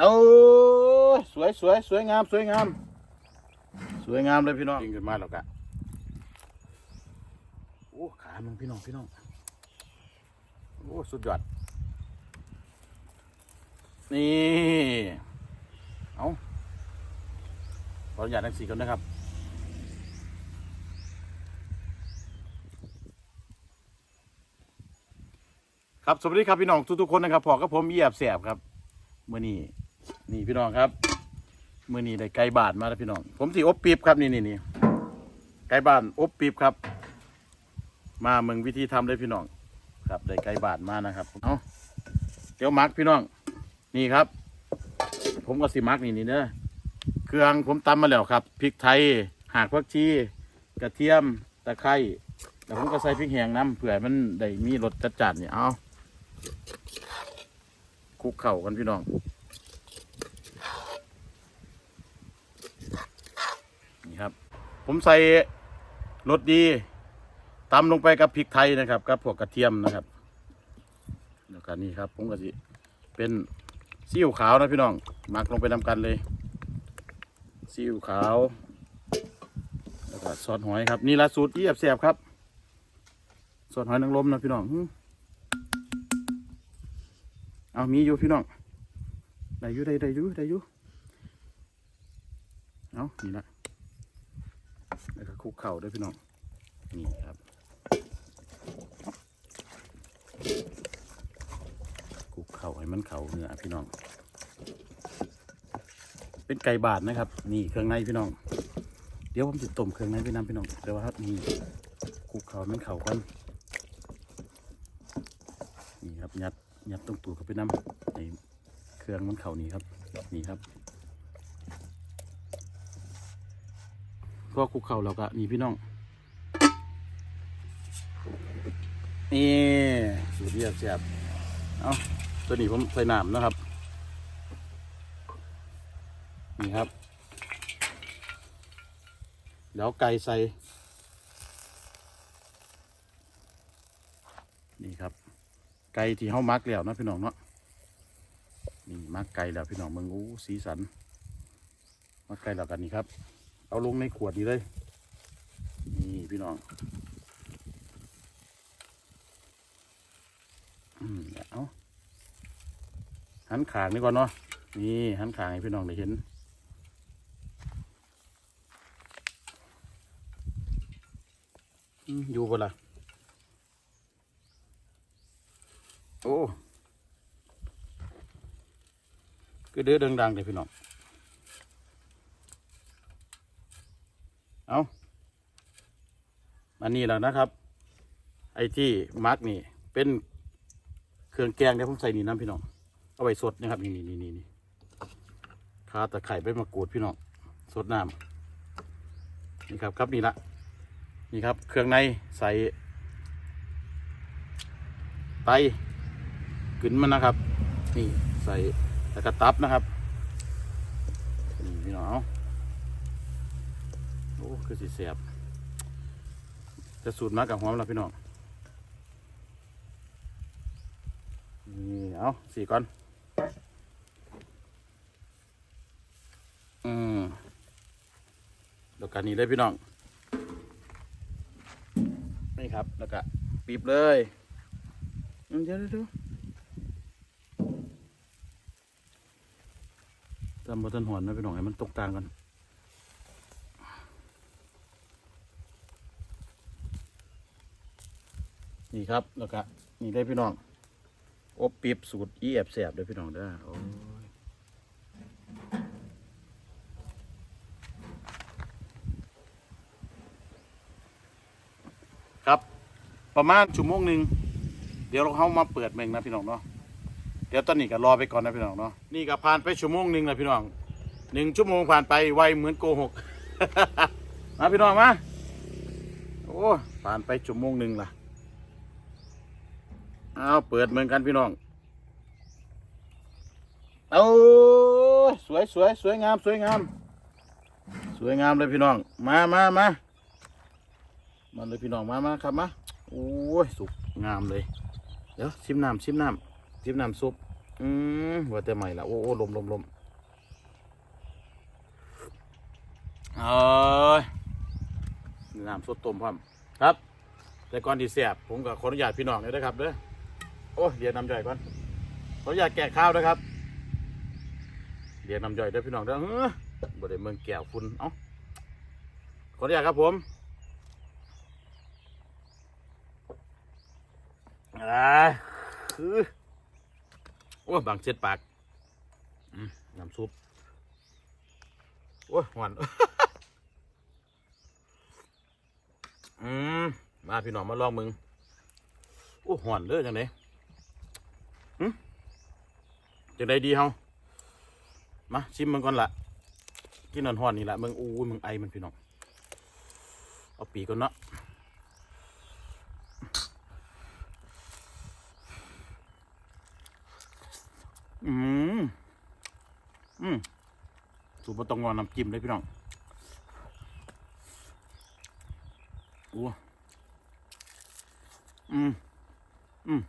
เอาสวยสวยสวยงามสวยงาม สวยงามเลยพี่น้องยิงขึ้นมาแล้วกะโอ้ขามึงพี่น้องพี่น้องโอ้สุดยอดนี่เอาขออนุญาตทั้งสี่คนนะครับครับสวัสดีครับพี่น้องทุกๆคนนะครับพอกับผมเอียบแสบครับเมื่อนี้ นี่พี่น้องครับมื่อนี้ได้ไก่บาทมาแล้วพี่น้อง ผมสิอบปีบครับนี่นี่นี่ไก่บาทอบปีบครับ มาเมืองวิธีทำเลยพี่น้อง ครับได้ไก่บาทมานะครับเอาเดี๋ยวมักพี่น้อง นี่ครับ ผมก็สิมักนี่นี่เนอะเครื่องผมตำมาแล้วครับพริกไทยหากผักชีกระเทียมตะไคร้แล้วผมก็ใส่พริกแห้งน้ำเผื่อมันได้มีรสจัดจัดๆนี่เอาคุกเข่ากันพี่น้อง นี่ครับ ผมใส่รสดีตำลงไปกับพริกไทยนะครับกับพวกกระเทียมนะครับแล้วก็นี่ครับผมก็สิเป็นซีอิ๊วขาวนะพี่น้องหมักลงไปนำกันเลยซีอิ๊วขาวแล้วก็ซอสหอยครับนี่ละสูตรที่แซ่บๆครับซอสหอยนางรมนะพี่น้องเอามีอยู่พี่น้องได้อยู่ได้ได้อยู่ได้อยู่เอานี่ละแล้วก็ คุกเข่าด้วยพี่น้อง นี่ครับคุกเข่าให้มันเข่าเนื้อพี่น้อง เป็นไก่บาทนะครับ นี่เครื่องในพี่น้อง เดี๋ยวผมจะต้มเครื่องในพี่น้ำพี่น้องแต่ว่าครับนี่คุกเข่ามันเข่ากันนี่ครับยัดยัดตรงตูดเข้าไปน้ำในเครื่องมันเข่านี่ครับ นี่ครับ ก็คลุกเข่าเราก็นี่พี่น้องนี่สูตรเรียบเสียบเอาตัวนี้ผมใส่น้ำนะครับ นี่ครับเดี๋ยวไก่ใส่ นี่ครับ ไก่ที่เขามักแล้วเนาะพี่น้องเนาะนี่มักไก่แล้วพี่น้องเมืองอู้สีสันมักไก่แล้วกันนี่ครับ เอาลงในขวดนี้เลย นี่พี่น้องอืมเอาหันขางนี่ก่อนเนาะ นี่หันขางให้พี่น้องได้เห็นอืมอยู่ปะล่ะ โอ้ ก็เดือดดังๆเลยพี่น้อง เอาอันนี้แหละนะครับ ไอ้ที่มาร์กนี่เป็นเครื่องแกงที่ผมใส่นี่น้ำพี่น้อง เอาไว้สดนะครับ นี่นี่นี่นี่คาตะไคร้ใบมะกรูดพี่น้อง สดน้ำนี่ครับครับนี่ละนี่ครับ เครื่องในใส่ไตขึ้นมันนะครับ นี่ใส่แล้วก็ตับนะครับ นี่พี่น้องเอา โอ้ คือสีเสียบจะสูตรมากับหอมแล้วพี่น้อง นี่ เอาสี่ก่อน อืมแล้วกันนี้เลยพี่น้อง นี่ครับ แล้วก็ปีบเลยอืมเดี๋ยวเดี๋ยวยวทำบต้นหอนนะพี่น้องให้มันตกต่างกัน นี่ครับแล้วก็นี่ได้พี่น้องอบปีบสูตรอีแอบแสบเลยพี่น้องเด้อโอ้ยครับ ประมาณชั่วโมงหนึ่งเดี๋ยวเราเข้ามาเปิดเมงนะพี่น้องเนาะเดี๋ยวตอนนี้ก็รอไปก่อนนะพี่น้องเนาะนี่ก็ผ่านไปชั่วโมงหนึ่งแล้วพี่น้องหนึ่งชั่วโมงผ่านไปไวเหมือนโกหก มาพี่น้องมาโอ้ผ่านไปชั่วโมงหนึ่งละ เอาเปิดเหมือนกันพี่น้องเอาสวยสวยสวยงามสวยงาม สวยงามเลยพี่น้อง มามามามาเลยพี่น้องมามาครับมาโอ้ยสุกงามเลย เดี๋ยวชิมน้ำชิมน้ำชิมน้ำซุปอืมว่าแต่ใหม่ละโอ้โอ้ลมลมลมเอ้ยน้ำสดต้มพร้อมครับ แต่ก่อนที่เสียบผมก็ขออนุญาตพี่น้องเลยนะครับเด้อ โอ้เรียนน้ำย่อยก่อนขออนุญาตแกะข้าวนะครับเรียนน้ำย่อยด้อพี่น้องเด้อเฮ้อบไดเมืองแก้วฝุ่นเอ้าขออนุญาตครับผมอ่าคือโอ้บางเช็ดปากน้ำซุปโอ้ยหวานอืมมาพี่น้องมาลองมึงโอ้หอนเลยจังไดหึ จังไดดีเฮามาชิมมันก่อนละกินนอนหอนนี่ละมึงอู้มึงไอมันพี่น้องเอาปีก่อนเนาะอืมอืมสูบะตองงอนน้ำจิ้มเลยพี่น้องโอ้อืมอืม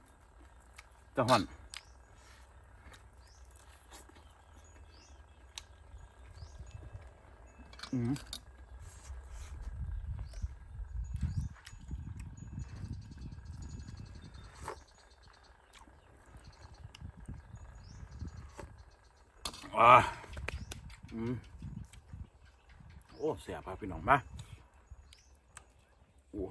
ตะหอน อืมอ่าอืมโอ้เสียบครับพี่น้องมาโอ้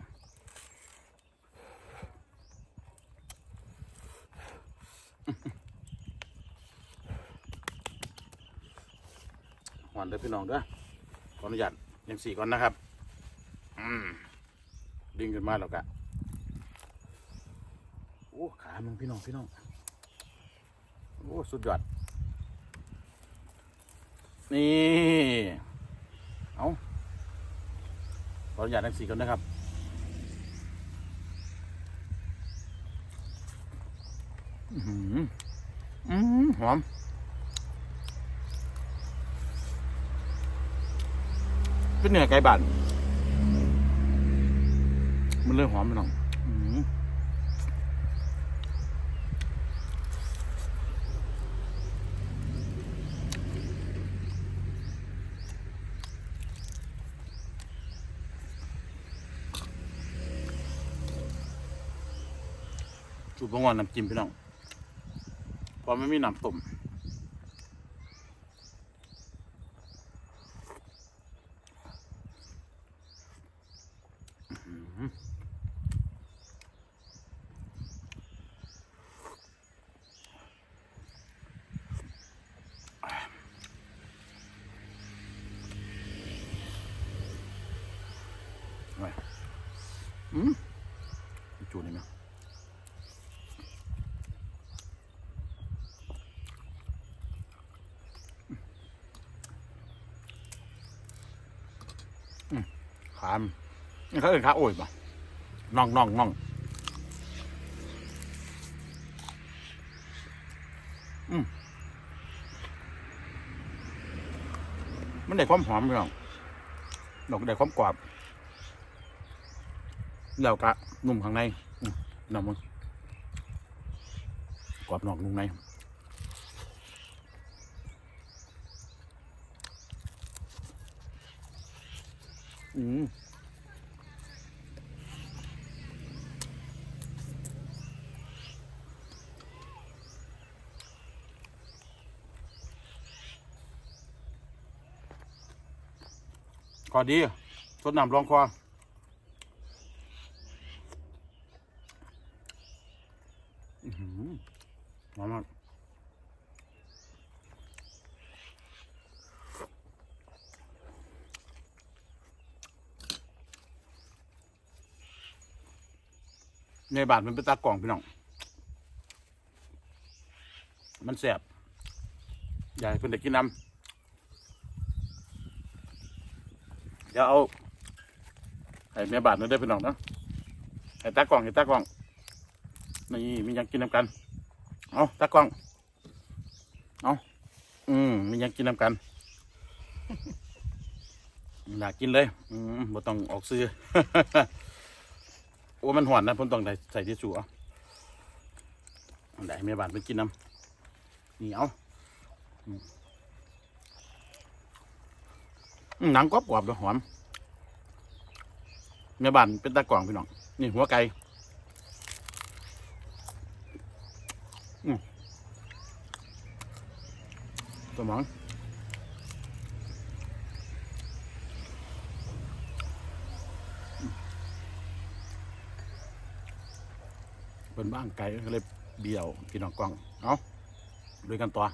หวานเด้อพี่น้องเด้อ ขออนุญาตยังสี่ก่อนนะครับ อืมดึงขึ้นมาแล้วกะโอ้ขามึงพี่น้องพี่น้องโอ้สุดยอดนี่เอาขออนุญาตทั้งสี่ก่อนนะครับอือหืออืมหอม เป็นเนื้อไก่บ้านมันเลยหอมไปหน่อยจุบงวนน้ำจิ้มพี่น้องเพอไม่มีน้ำต้มอื้อหือไปอืมจูนี่มั้ย ขามนี่เขาเอ่นขาโอ้ยป่ะน่องน่องน่องอืมมันได้ความหอมพี่น้องดอกได้ความกรอบแล้วกะนุ่มข้างในน้ำมันกรอบนอกนุ่มใน อืมก็ดีสดน้ำรองคออื้อหือหอมมาก ในบาทมันเป็นตากล่องพี่น้อง มันแสบอยากให้เพิ่นได้กินน้ำเดี๋ยวเอาให้แม่บาทนั่นได้พี่น้องนะให้ตากล้องให้ตากล้อง นี่มียังกินน้ำกัน เอาตากล้อง เอาอืมมียังกินน้ำกันอยากกินเลย อืมบ่ต้องออกซื้อ โอ้มันหวานนะผมต้องได้ใส่ที่สูอะได้ให้แม่บาทไปกินน้นี่เอาอืมอืมหนังกรอบกรอบๆด้วยหอมแม่บ้านเป็นตากล่องพี่น้อง นี่หัวไก่อืมสมอง เป็นบ้างไก่ก็เลยเบี้ยวพี่น้องกล่อง เอาด้วยกันต่อ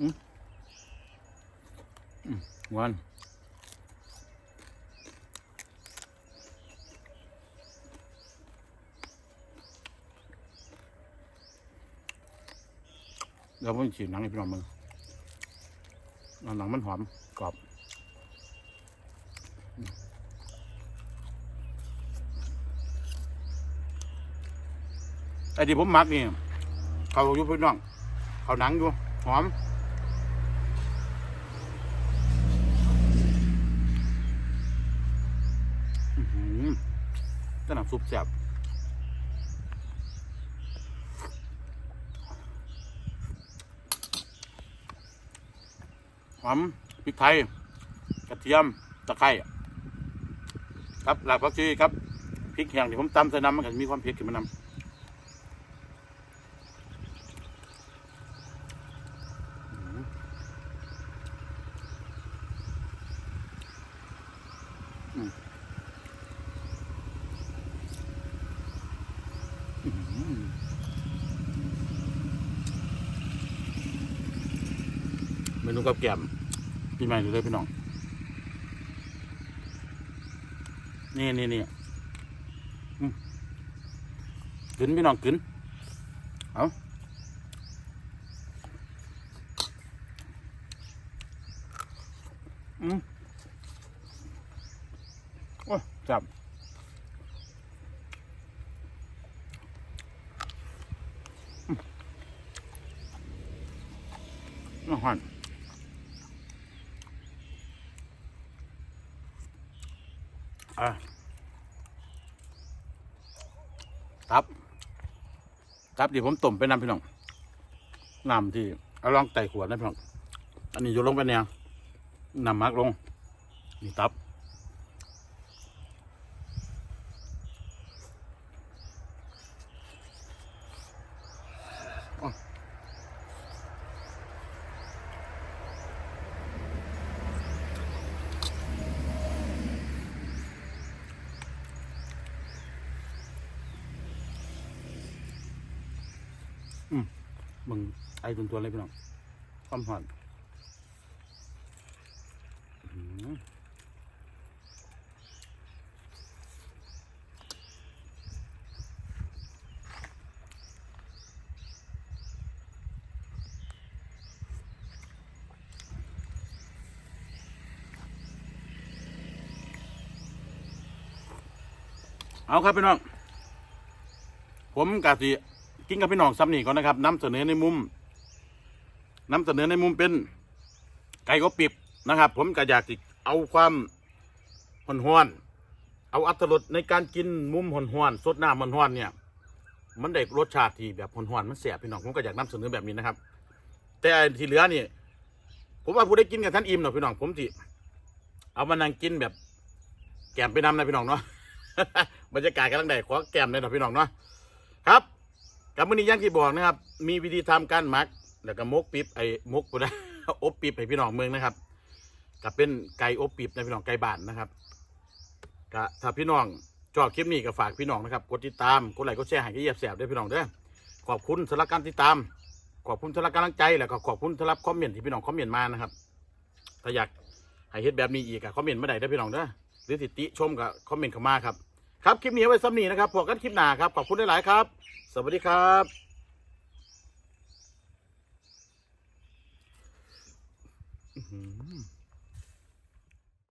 อืมอืมงอนเดี๋ยวผมฉีดหนังให้พี่น้องมึงหนังมันหอมกรอบ ไอ้ที่ผมมักนี่ เขาอยู่พี่น้อง เขาหนังอยู่ หอม อื้อหือแตน้ำซุปแซ่บหอมพริกไทย กระเทียม ตะไคร้ครับหลักผักชีครับพริกแห้งที่ผมตำใส่น้ำมันก็จะมีความเผ็ดขึ้นมานำ กับแก้มปีใหม่เลยพี่น้อง นี่นี่นี่อืมกึนพี่น้องกึนเอาอืมโอ้ยจับอืมอ อะครับครับเดี๋ยวผมต้มไปน้ำพี่น้องน้ำที่เอาลองไต่ขวดนะพี่น้อง อันนี้โยนลงไปเนี่ยน้ำมักลง นี่ตับ มึงไอ้ตัวตัวเลยพี่น้องความหอนเอาครับพี่น้อง ผมกะสิ กินกับพี่น้องซ้ำนี่ก่อนนะครับนำเสนอในมุมนำเสนอในมุมเป็น ไก่ก็ปิบนะครับ ผมก็อยากสิเอาความหอนหวนเอาอัตรสในการกินมุมหอนหวนสดน้ำหอนหวนเนี่ย มันได้รสชาติที่แบบหอนหวนมันเสียพี่น้องผมก็อยากนำเสนอแบบนี้นะครับ แต่ที่เหลือนี่ผมว่าผู้ได้กินกับท่านอิ่มเนาะพี่น้องผมสิเอามานั่งกินแบบแกมไปนำนะพี่น้องเนาะบรรยากาศกำลังได้ขอแกมเลยเนาะพี่น้องเนาะครับ กับมื้อนี้ย่างที่บอกนะครับ มีวิธีทำการหมัก แล้วก็มกปิบไอ้มกกูนะอบปิบให้พี่น้องเมืองนะครับกับเป็นไก่อบปิบนะพี่น้องไก่บ้านนะครับก็ถ้าพี่น้องชอบคลิปนี้ก็ฝากพี่น้องนะครับกดติดตามกดไลค์กดแชร์ให้กับเหยียบแสบด้วยพี่น้องเด้อขอบคุณสำหรับการติดตาม ขอบคุณสำหรับกำลังใจแล้วก็ขอบคุณสำหรับคอมเมนต์ที่พี่น้องคอมเมนต์มานะครับถ้าอยากให้เฮ็ดแบบนี้อีกอะคอมเมนต์มาได้ด้อพี่น้องเด้อหรือติติชมก็คอมเมนต์เข้ามาครับครับคลิปนี้เอาไว้ซ้ำนี้นะครับพบกันคลิปหน้าครับขอบคุณหลายๆครับ สวัสดีครับ อื